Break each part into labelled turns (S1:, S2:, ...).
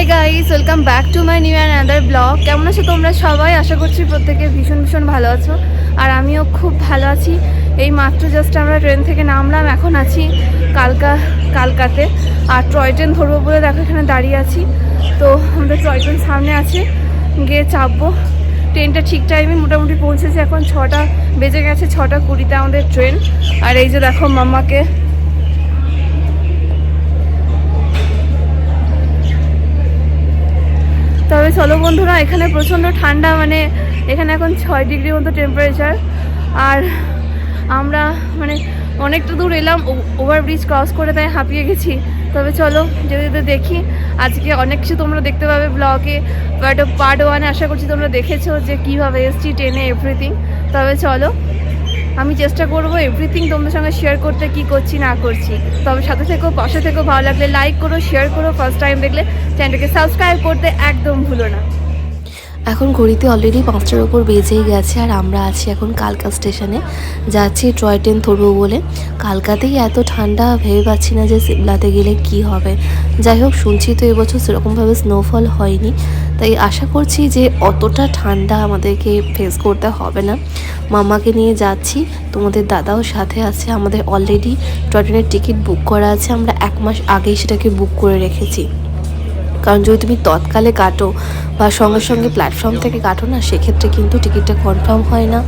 S1: Hi guys welcome back to my new and other blog কেমন আছো তোমরা সবাই? আশা করছি প্রত্যেকে ভীষণ ভীষণ ভালো আছো। আর আমিও খুব ভালো আছি। এই মাত্র জাস্ট আমরা ট্রেন থেকে নামলাম, এখন আছি কালকা, কালকাতে। আর টয় ট্রেন ধরবো বলে দেখো এখানে দাঁড়িয়ে আছি। তো আমাদের টয় ট্রেন সামনে আছে, গিয়ে চাপবো। ট্রেনটা ঠিক টাইমে মোটামুটি পৌঁছেছে, এখন ছটা বেজে গেছে, ছটা কুড়িতে আমাদের ট্রেন আর এই যে দেখো মাম্মাকে তবে চলো বন্ধুরা, এখানে প্রচণ্ড ঠান্ডা মানে এখানে এখন ছয় ডিগ্রি মতো টেম্পারেচার আর আমরা মানে অনেকটা দূর এলাম ওভারব্রিজ ক্রস করে তাই হাঁপিয়ে গেছি। তবে চলো, যেতে যেতে দেখি। আজকে অনেক কিছু তোমরা দেখতে পাবে ব্লগে বাট পার্ট ওয়ানে আশা করছি তোমরা দেখেছ যে কীভাবে এসছি ট্রেনে এভরিথিং তবে চলো আমি চেষ্টা করব এভরিথিং তোমাদের সঙ্গে শেয়ার করতে, কি করছি, না করছি। তবে সাথে থেকেও পাশে থেকেও ভালো লাগলে লাইক করো শেয়ার করো ফার্স্ট টাইম দেখলে চ্যানেলটাকে সাবস্ক্রাইব করতে একদম ভুলো না।
S2: এখন ঘড়িতে অলরেডি পাঁচটার ওপর বেজেই গেছে আর আমরা আছি এখন কালকা স্টেশনে। যাচ্ছি টয় ট্রেন ধরবো বলে। কালকাতেই এত ঠান্ডা, ভেবে পাচ্ছি না যে সিমলাতে গেলে কি হবে। যাই হোক, শুনছি তো এবছর সেরকমভাবে স্নোফল হয়নি। তাই আশা করছি যে অতটা ঠান্ডা আমাদেরকে ফেস করতে হবে না। মামাকে নিয়ে যাচ্ছি, তোমাদের দাদাও সাথে আছে, আমাদের অলরেডি টয় ট্রেনের টিকিট বুক করা আছে, আমরা এক মাস আগেই সেটাকে বুক করে রেখেছি। কারণ যদি তুমি তৎকালে কাটো বা সঙ্গে সঙ্গে প্ল্যাটফর্ম থেকে কাটো না, সেক্ষেত্রে কিন্তু টিকিটটা কনফার্ম হয় না।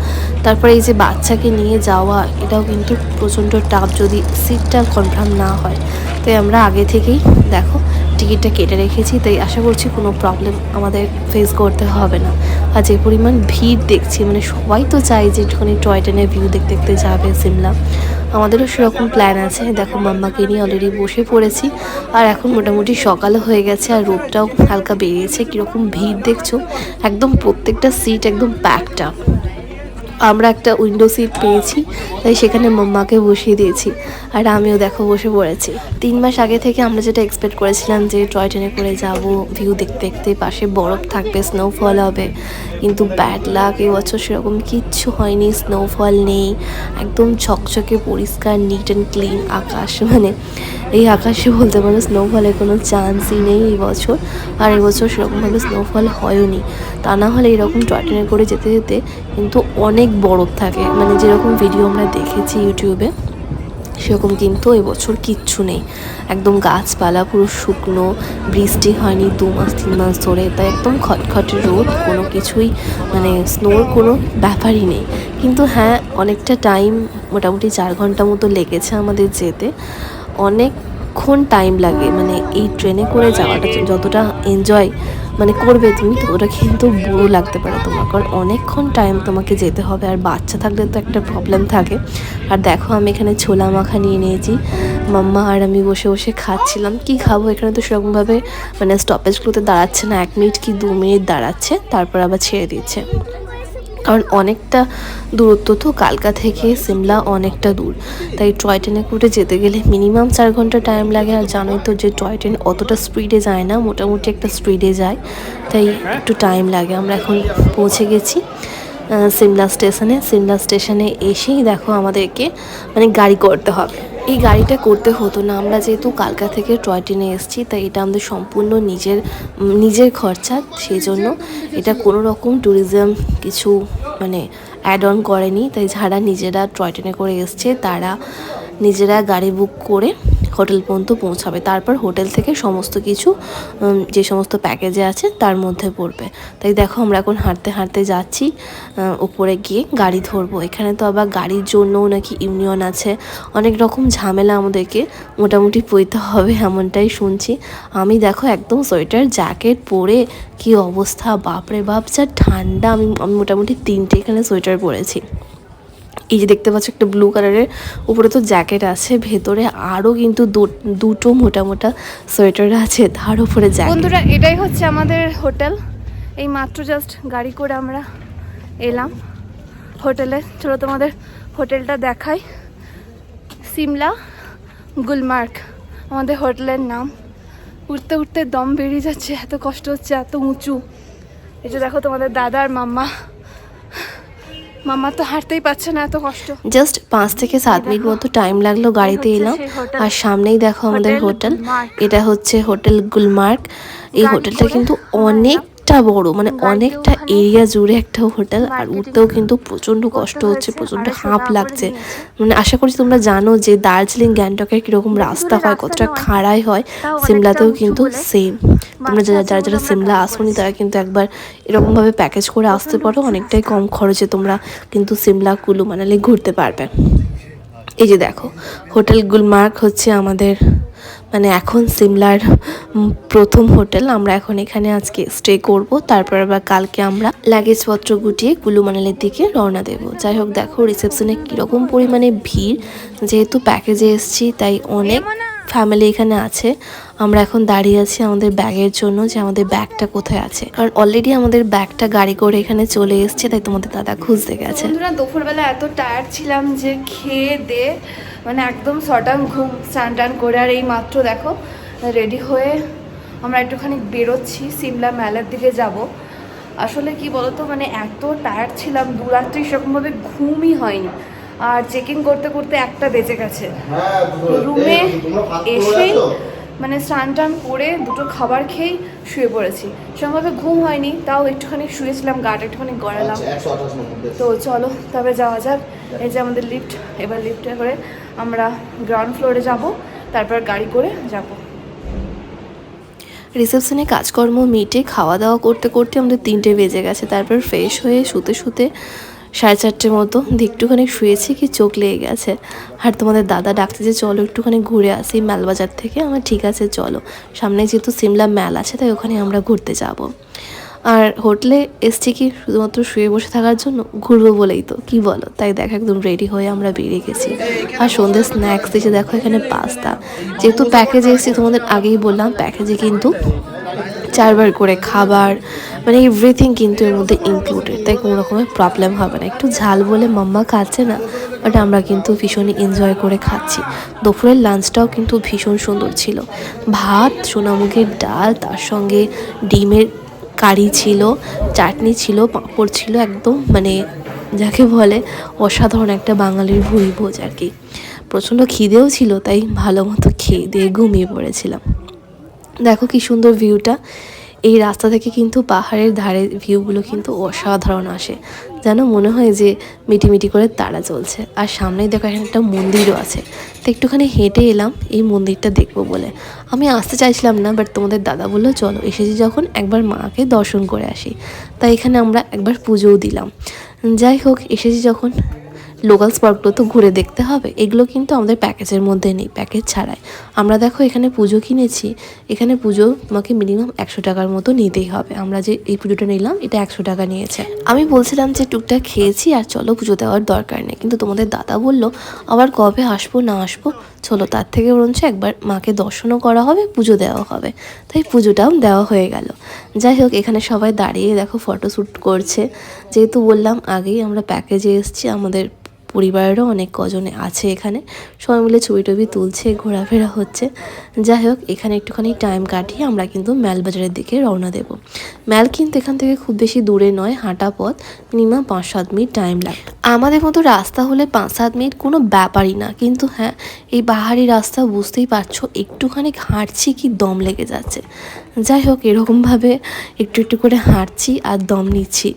S2: তারপরে এই যে বাচ্চাকে নিয়ে যাওয়া, এটাও কিন্তু প্রচণ্ড টাফ যদি সিটটা কনফার্ম না হয়। তাই আমরা আগে থেকেই দেখো টিকিটটা কেটে রেখেছি, তাই আশা করছি কোনো প্রবলেম আমাদের ফেস করতে হবে না। আর যে পরিমাণ ভিড় দেখছি মানে সবাই তো চাই যে একটুখানি টয় ট্রেনের ভিউ দেখতে দেখতে যাবে সিমলা। আমাদেরও সেরকম প্ল্যান আছে। দেখো, মাম্মাকে নিয়ে অলরেডি বসে পড়েছি। আর এখন মোটামুটি সকালও হয়ে গেছে, আর রোদটাও হালকা বেরিয়েছে। কীরকম ভিড় দেখছ, একদম প্রত্যেকটা সিট একদম প্যাকড আপ আমরা একটা উইন্ডো সিট পেয়েছি, তাই সেখানে মাম্মাকে বসিয়ে দিয়েছি। আর আমিও দেখো বসে পড়েছি। তিন মাস আগে থেকে আমরা যেটা এক্সপেক্ট করেছিলাম যে টয় ট্রেনে করে যাব ভিউ দেখতে দেখতে পাশে বরফ থাকবে স্নোফল হবে। কিন্তু ব্যাড লাক এবছর সেরকম কিচ্ছু হয়নি স্নোফল নেই, একদম ছকছকে পরিষ্কার নিট অ্যান্ড ক্লিন আকাশ মানে এই আকাশে বলতে পারো স্নোফলের কোনো চান্সই নেই এই বছর। আর এবছর সেরকমভাবে স্নোফল হয়ওনি। তা না হলে এরকম টয় ট্রেনে করে যেতে যেতে কিন্তু অনেক বরফ থাকে। মানে যেরকম ভিডিও আমরা দেখেছি ইউটিউবে সেরকম কিন্তু এবছর কিচ্ছু নেই। একদম গাছপালা পুরো শুকনো, বৃষ্টি হয়নি দু মাস, তিন মাস ধরে, তাই একদম খটখটে রোদ, কোনো কিছুই মানে স্নোর কোনো ব্যাপারই নেই। কিন্তু হ্যাঁ অনেকটা টাইম মোটামুটি চার ঘণ্টা মতো লেগেছে আমাদের যেতে। অনেকক্ষণ টাইম লাগে মানে এই ট্রেনে করে যাওয়াটা যতটা এনজয় মানে করবে তুমি ততটা কিন্তু বুড়ো লাগতে পারে তোমার। কারণ অনেকক্ষণ টাইম তোমাকে যেতে হবে আর বাচ্চা থাকলে তো একটা প্রবলেম থাকে। আর দেখো আমি এখানে ছোলা মাখা নিয়ে নিয়েছি। মাম্মা আর আমি বসে বসে খাচ্ছিলাম। কি খাব? এখানে তো সেরকমভাবে মানে স্টপেজগুলোতে দাঁড়াচ্ছে না। এক মিনিট কি দু মিনিট দাঁড়াচ্ছে তারপর আবার ছেড়ে দিচ্ছে। কারণ অনেকটা দূরত্ব তো কালকা থেকে সিমলা অনেকটা দূর। তাই টয় ট্রেনে করে যেতে গেলে মিনিমাম চার ঘণ্টা টাইম লাগে। আর জানোই তো যে টয় ট্রেন অতটা স্পিডে যায় না, মোটামুটি একটা স্পিডে যায়। তাই একটু টাইম লাগে। আমরা এখন পৌঁছে গেছি সিমলা স্টেশনে। সিমলা স্টেশনে এসেই দেখো আমাদেরকে মানে গাড়ি করতে হবে। এই গাড়িটা করতে হতো না। আমরা যেহেতু কালকা থেকে টয় ট্রেনে এসেছি, তাই এটা আমাদের সম্পূর্ণ নিজের নিজের খরচা। সেই জন্য এটা কোনো রকম ট্যুরিজম কিছু মানে অ্যাড অন করেনি। তাই যারা নিজেরা টয় ট্রেনে করে এসছে, তারা নিজেরা গাড়ি বুক করে হোটেল পর্যন্ত পৌঁছাবে। তারপর হোটেল থেকে সমস্ত কিছু যে সমস্ত প্যাকেজে আছে, তার মধ্যে পড়বে। তাই দেখো আমরা এখন হাঁটতে হাঁটতে যাচ্ছি উপরে গিয়ে গাড়ি ধরবো। এখানে তো আবার গাড়ির জন্যও নাকি ইউনিয়ন আছে। অনেক রকম ঝামেলা আমাদেরকে মোটামুটি পইতে হবে এমনটাই শুনছি। আমি দেখো একদম সোয়েটার, জ্যাকেট পরে কি অবস্থা, বাপরে বাপ, যা ঠান্ডা। আমি আমি মোটামুটি তিনটে এখানে সোয়েটার পরেছি। এই যে দেখতে পাচ্ছ একটা ব্লু কালারের উপরে তো জ্যাকেট আছে, ভেতরে আরও কিন্তু দুটো মোটা মোটা সোয়েটার আছে, তার উপরে জ্যাকেট
S1: বন্ধুরা, এটাই হচ্ছে আমাদের হোটেল এই মাত্র জাস্ট গাড়ি করে আমরা এলাম হোটেলে চলো তোমাদের হোটেলটা দেখাই। সিমলা গুলমার্গ, আমাদের হোটেলের নাম। উঠতে উঠতে দম বেরিয়ে যাচ্ছে, এত কষ্ট হচ্ছে, এত উঁচু। যে দেখো তোমাদের দাদা আর মাম্মা। মামা তো হাঁটতেই পারছে না এত কষ্ট।
S2: জাস্ট পাঁচ থেকে সাত মিনিট মতো টাইম লাগল গাড়িতে এলাম। আর সামনেই দেখো আমাদের
S1: হোটেল
S2: এটা হচ্ছে হোটেল গুলমার্গ এই হোটেলটা কিন্তু
S1: আমরা
S2: অনেকটা বড় মানে অনেকটা এরিয়া জুড়ে একটা হোটেল আর উঠতেও কিন্তু প্রচণ্ড কষ্ট হচ্ছে
S1: হয়েছে, প্রচণ্ড
S2: হাঁপ লাগছে। মানে আশা করছি তোমরা জানো যে দার্জিলিং গ্যাংটকের কীরকম রাস্তা হয় কতটা খাড়াই হয় সিমলাতেও কিন্তু সেম তোমরা যারা যারা যারা সিমলা আসোনি তারা কিন্তু একবার এরকমভাবে প্যাকেজ করে আসতে পারো অনেকটাই কম খরচে তোমরা কিন্তু সিমলা কুলু মানালি ঘুরতে পারবে। এই যে দেখো হোটেল গুলমার্গ হচ্ছে আমাদের মানে এখন সিমলার প্রথম হোটেল। আমরা এখন এখানে আজকে স্টে করব। তারপর আবার কালকে আমরা লাগেজপত্র গুটিয়ে কুলু মানালের দিকে রওনা দেব। যাই হোক দেখো রিসেপশনে কীরকম পরিমাণে ভিড়। যেহেতু প্যাকেজে এসছি তাই অনেক ফ্যামিলি এখানে আছে। আমরা এখন দাঁড়িয়ে আছি আমাদের ব্যাগের জন্য যে আমাদের ব্যাগটা কোথায় আছে। কারণ অলরেডি আমাদের ব্যাগটা গাড়ি করে এখানে চলে এসছে তাই তোমাদের দাদা খুঁজতে গেছে।
S1: বন্ধুরা দুপুরবেলা এত টায়ার্ড ছিলাম যে খেয়ে দে মানে একদম সটাম ঘুম স্নান টান করে আর এই মাত্র দেখো রেডি হয়ে আমরা একটুখানি বেরোচ্ছি সিমলা মেলার দিকে যাব। আসলে কি বলতো মানে এত টায়ার্ড ছিলাম দু রাত্রি সেরকমভাবে ঘুমই হয়নি। আর চেকিং করতে করতে একটা বেজে গেছে। রুমে এসেই মানে স্নান টান করে দুটো খাবার খেয়েই শুয়ে পড়েছি। সেরকমভাবে ঘুম হয়নি তাও একটুখানি শুয়েছিলাম গাটা একটুখানি গড়ালাম। তো চলো তবে যাওয়া যাক। এই যে আমাদের লিফট এবার লিফটে করে আমরা গ্রাউন্ড ফ্লোরে যাব তারপর গাড়ি করে যাব।
S2: রিসেপশনে কাজকর্ম মিটে খাওয়া দাওয়া করতে করতে আমাদের তিনটে বেজে গেছে। তারপর ফ্রেশ হয়ে শুতে শুতে সাড়ে চারটের মতো দিয়ে একটুখানি শুয়েছি কি চোখ লেগে গেছে। আর তোমাদের দাদা ডাকছে যে চলো একটুখানি ঘুরে আসি মালবাজার থেকে। আমার ঠিক আছে, চলো। সামনে যেহেতু সিমলা ম্যাল আছে, তাই ওখানে আমরা ঘুরতে যাব। আর হোটেলে এসছি কি শুধুমাত্র শুয়ে বসে থাকার জন্য? ঘুরবো বলেই তো, কি বলো? তাই দেখো একদম রেডি হয়ে আমরা বেরিয়ে গেছি। আর সন্ধ্যে স্ন্যাক্স দিয়েছে, দেখো এখানে পাস্তা যেহেতু প্যাকেজে এসেছি, তোমাদের আগেই বললাম প্যাকেজে কিন্তু চারবার করে খাবার মানে এভরিথিং কিন্তু এর মধ্যে ইনক্লুডেড তাই কোনো রকমের প্রবলেম হবে না। একটু ঝাল বলে মাম্মা খাচ্ছে না বাট আমরা কিন্তু ভীষণই এনজয় করে খাচ্ছি। দুপুরের লাঞ্চটাও কিন্তু ভীষণ সুন্দর ছিল। ভাত, সোনামুখের ডাল, তার সঙ্গে ডিমের কারি ছিল, চাটনি ছিল, পাঁপড় ছিল, একদম মানে যাকে বলে অসাধারণ একটা বাঙালির ভুঁড়ি ভোজ আর কি। প্রচণ্ড খিদেও ছিল, তাই ভালো মতো খেয়ে দিয়ে ঘুমিয়ে পড়েছিলাম। দেখো কি সুন্দর ভিউটা। এই রাস্তা থেকে কিন্তু পাহাড়ের ধারে ভিউগুলো কিন্তু অসাধারণ আসে। যেন মনে হয় যে মিটিমিটি করে তারা চলছে। আর সামনেই দেখো এখানে একটা মন্দিরও আছে। তো একটুখানি হেঁটে এলাম, এই মন্দিরটা দেখব বলে। আমি আসতে চাইছিলাম না বাট তোমাদের দাদা বলল, চলো, এসেছি যখন একবার মাকে দর্শন করে আসি। তাই এখানে আমরা একবার পুজোও দিলাম। যাই হোক, এসেছি যখন লোকাল স্পটগুলো তো ঘুরে দেখতে হবে। এগুলো কিন্তু আমাদের প্যাকেজের মধ্যে নেই প্যাকেজ ছাড়াই। আমরা দেখো এখানে পুজো কিনেছি, এখানে পুজো তোমাকে মিনিমাম একশো টাকার মতো নিতেই হবে। আমরা যে এই পুজোটা নিলাম, এটা একশো টাকা নিয়েছে। আমি বলছিলাম যে টুকটাক খেয়েছি আর চলো পুজো দেওয়ার দরকার নেই। কিন্তু তোমাদের দাদা বলল, আবার কবে আসব, না আসব? চলো তার থেকে বরঞ্চ একবার মাকে দর্শনও করা হবে, পুজো দেওয়া হবে। তাই পুজোটাও দেওয়া হয়ে গেল। যাই হোক, এখানে সবাই দাঁড়িয়ে দেখো ফটোশ্যুট করছে। যেহেতু বললাম আগেই আমরা প্যাকেজে এসেছি, আমাদের পরিবারেরও অনেক কজনে আছে এখানে। সবাই মিলে ছবি টবি তুলছে, ঘোরাফেরা হচ্ছে। যাই হোক, এখানে একটুখানি টাইম কাটিয়ে আমরা কিন্তু ম্যালবাজারের দিকে রওনা দেব। ম্যাল কিন্তু এখান থেকে খুব বেশি দূরে নয়, হাঁটা পথ মিনিমাম পাঁচ সাত মিনিট টাইম লাগে আমাদের মতো রাস্তা হলে পাঁচ সাত মিনিট কোনো ব্যাপারই না। কিন্তু হ্যাঁ এই পাহাড়ি রাস্তা বুঝতেই পারছ, একটুখানি হাঁটছি কি দম লেগে যাচ্ছে। যাই হোক, এরকমভাবে একটু একটু করে হাঁটছি আর দম নিচ্ছি,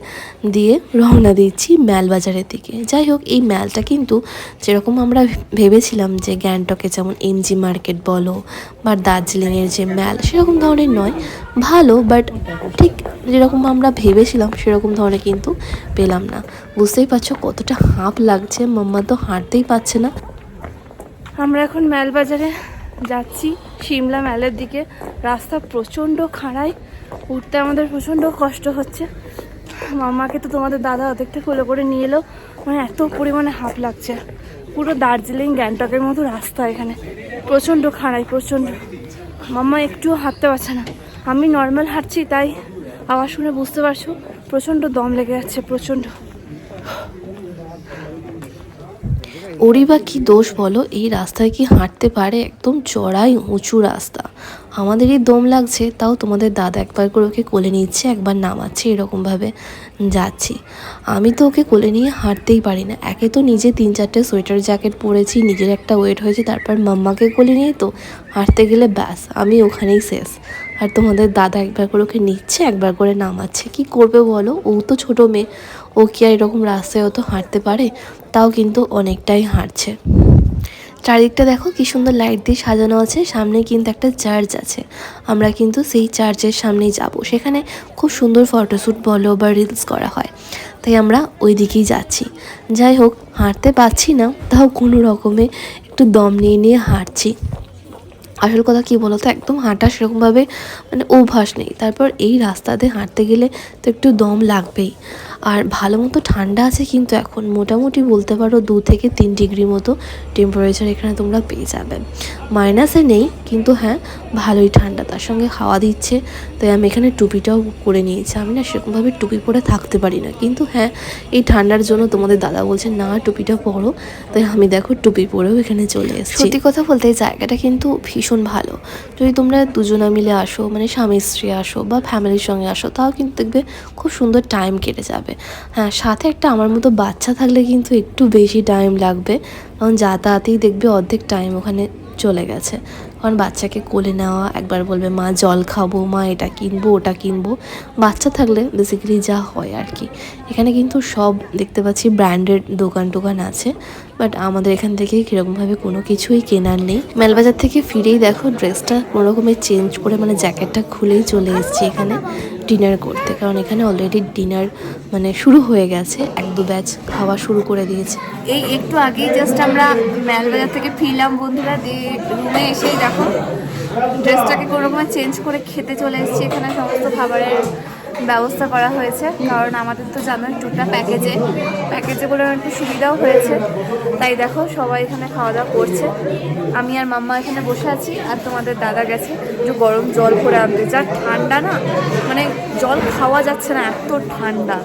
S2: দিয়ে রওনা দিচ্ছি ম্যালবাজারের দিকে। যাই হোক, এই ম্যালটা কিন্তু যেরকম আমরা ভেবেছিলাম যে গ্যাংটকে যেমন এমজি মার্কেট বলো বা দার্জিলিংয়ের যে ম্যাল সেরকম ধরনের নয়। ভালো বাট ঠিক যেরকম আমরা ভেবেছিলাম, সেরকম ধরনের কিন্তু পেলাম না। বুঝতেই পারছ কতটা হাঁপ লাগছে, মাম্মা তো হাঁটতেই পারছে না।
S1: আমরা এখন ম্যাল বাজারে যাচ্ছি সিমলা ম্যালের দিকে। রাস্তা প্রচণ্ড খাড়াই, উঠতে আমাদের প্রচণ্ড কষ্ট হচ্ছে। মামাকে তো তোমাদের দাদা অর্ধেকটা কোলে করে নিয়ে এলো। মানে এত পরিমাণে হাঁপ লাগছে। পুরো দার্জিলিং, গ্যাংটকের মতো রাস্তা এখানে। প্রচণ্ড খাড়াই, প্রচণ্ড। মাম্মা একটুও হাঁটতে পারছে না। আমি নর্মাল হাঁটছি, তাই আওয়াজ শুনে বুঝতে পারছ, প্রচণ্ড দম লেগে যাচ্ছে, প্রচণ্ড।
S2: ওরই বা কি দোষ বলো? এই রাস্তায় কি হাঁটতে পারে একদম চড়াই উঁচু রাস্তা? আমাদেরই দম লাগছে, তাও তোমাদের দাদা একবার করে ওকে কোলে নিচ্ছে, একবার নামাচ্ছে এরকমভাবে যাচ্ছি। আমি তো ওকে কোলে নিয়ে হাঁটতেই পারি না। একে তো নিজে তিন চারটে সোয়েটার জ্যাকেট পরেছি, নিজের একটা ওয়েট হয়েছে, তারপর মাম্মাকে কোলে নিয়ে তো হাঁটতে গেলে ব্যাস, আমি ওখানেই শেষ। আর তোমাদের দাদা একবার করে ওকে নিচ্ছে, একবার করে নামাচ্ছে। কি করবে বলো? ও তো ছোটো মেয়ে ও কি আর এরকম রাস্তায় অত হাঁটতে পারে? তাও কিন্তু অনেকটাই হাঁটছে। চারিদিকটা দেখো কি সুন্দর লাইট দিয়ে সাজানো আছে, সামনে কিন্তু একটা চার্চ আছে। আমরা কিন্তু সেই চার্চের সামনেই যাব। সেখানে খুব সুন্দর ফটোশ্যুট বলো বা রিলস করা হয়। তাই আমরা ওই দিকেই যাচ্ছি। যাই হোক, হাঁটতে পারছি না, তাও কোনো রকমে একটু দম নিয়ে নিয়ে হাঁটছি। আসল কথা কি বলতো, একদম হাঁটা সেরকমভাবে মানে অভ্যাস নেই। তারপর এই রাস্তাতে হাঁটতে গেলে তো একটু দম লাগবেই। আর ভালো মতো ঠান্ডা আছে কিন্তু এখন মোটামুটি বলতে পারো দু থেকে তিন ডিগ্রি মতো টেম্পারেচার এখানে তোমরা পেয়ে যাবে। মাইনাসে নেই, কিন্তু হ্যাঁ ভালোই ঠান্ডা, তার সঙ্গে হাওয়া দিচ্ছে, তাই আমি এখানে টুপিটাও করে নিয়েছি। আমি না সেরকমভাবে টুপি পরে থাকতে পারি না, কিন্তু হ্যাঁ এই ঠান্ডার জন্য তোমাদের দাদা বলছে, না, টুপিটা পরো। তাই আমি দেখো টুপি পরেও এখানে চলে এসেছি। সত্যি কথা বলতে, এই জায়গাটা কিন্তু ভীষণ ভালো। যদি তোমরা দুজনা মিলে আসো মানে স্বামী স্ত্রী আসো বা ফ্যামিলির সঙ্গে আসো, তাও কিন্তু দেখবে খুব সুন্দর টাইম কেটে যাবে। হ্যাঁ সাথে একটা আমার মতো বাচ্চা থাকলে কিন্তু একটু বেশি টাইম লাগবে। কারণ যাতায়াতেই দেখবে অর্ধেক টাইম ওখানে চলে গেছে। কারণ বাচ্চাকে কোলে নেওয়া, একবার বলবে, মা, জল খাব, মা, এটা কিনবো, ওটা কিনবো। বাচ্চা থাকলে বেসিক্যালি যা হয় আর কি। এখানে কিন্তু সব দেখতে পাচ্ছি ব্র্যান্ডেড দোকান টোকান আছে। বাট আমাদের এখান থেকে কীরকমভাবে কোনো কিছুই কেনার নেই। মেলবাজার থেকে ফিরেই দেখো ড্রেসটা কোনো রকমের চেঞ্জ করে মানে জ্যাকেটটা খুলেই চলে এসেছি এখানে ডিনার করতে। কারণ এখানে অলরেডি ডিনার মানে শুরু হয়ে গেছে, এক দু ব্যাচ খাওয়া শুরু করে দিয়েছে।
S1: এই একটু আগেই জাস্ট আমরা মেলবাজার থেকে ফিরলাম বন্ধুরা, দিয়ে রুমে এসেই দেখো ড্রেসটাকে কোনো রকম চেঞ্জ করে খেতে চলে এসেছি এখানে সমস্ত খাবারের ব্যবস্থা করা হয়েছে, কারণ আমাদের তো জানো টুকটা প্যাকেজে প্যাকেজে বলে একটু সুবিধাও হয়েছে। তাই দেখো, সবাই এখানে খাওয়া দাওয়া করছে। আমি আর মাম্মা এখানে বসে আছি, আর তোমাদের দাদা গেছে। একটু গরম জল করে আনতে। যা ঠান্ডা না মানে জল খাওয়া যাচ্ছে না, এত ঠান্ডা।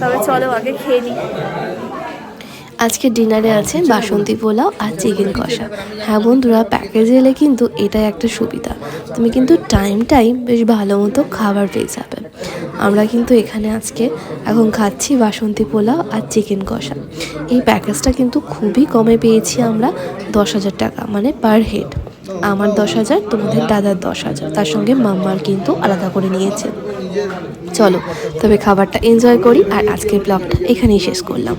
S1: তবে চলো আগে খেয়ে নিই
S2: আজকে ডিনারে আছে বাসন্তী পোলাও আর চিকেন কষা। হ্যাঁ বন্ধুরা প্যাকেজে এলে কিন্তু এটাই একটা সুবিধা। তুমি কিন্তু টাইম টাইম বেশ ভালো মতো খাবার পেয়ে যাবে। আমরা কিন্তু এখানে আজকে এখন খাচ্ছি বাসন্তী পোলাও আর চিকেন কষা। এই প্যাকেজটা কিন্তু খুবই কমে পেয়েছি আমরা দশ হাজার টাকা মানে পার হেড আমার দশ হাজার, তোমাদের দাদার দশ হাজার। তার সঙ্গে মাম্মার কিন্তু আলাদা করে নিয়েছে। চলো, তবে খাবারটা এনজয় করি আর আজকের ব্লগটা এখানেই শেষ করলাম।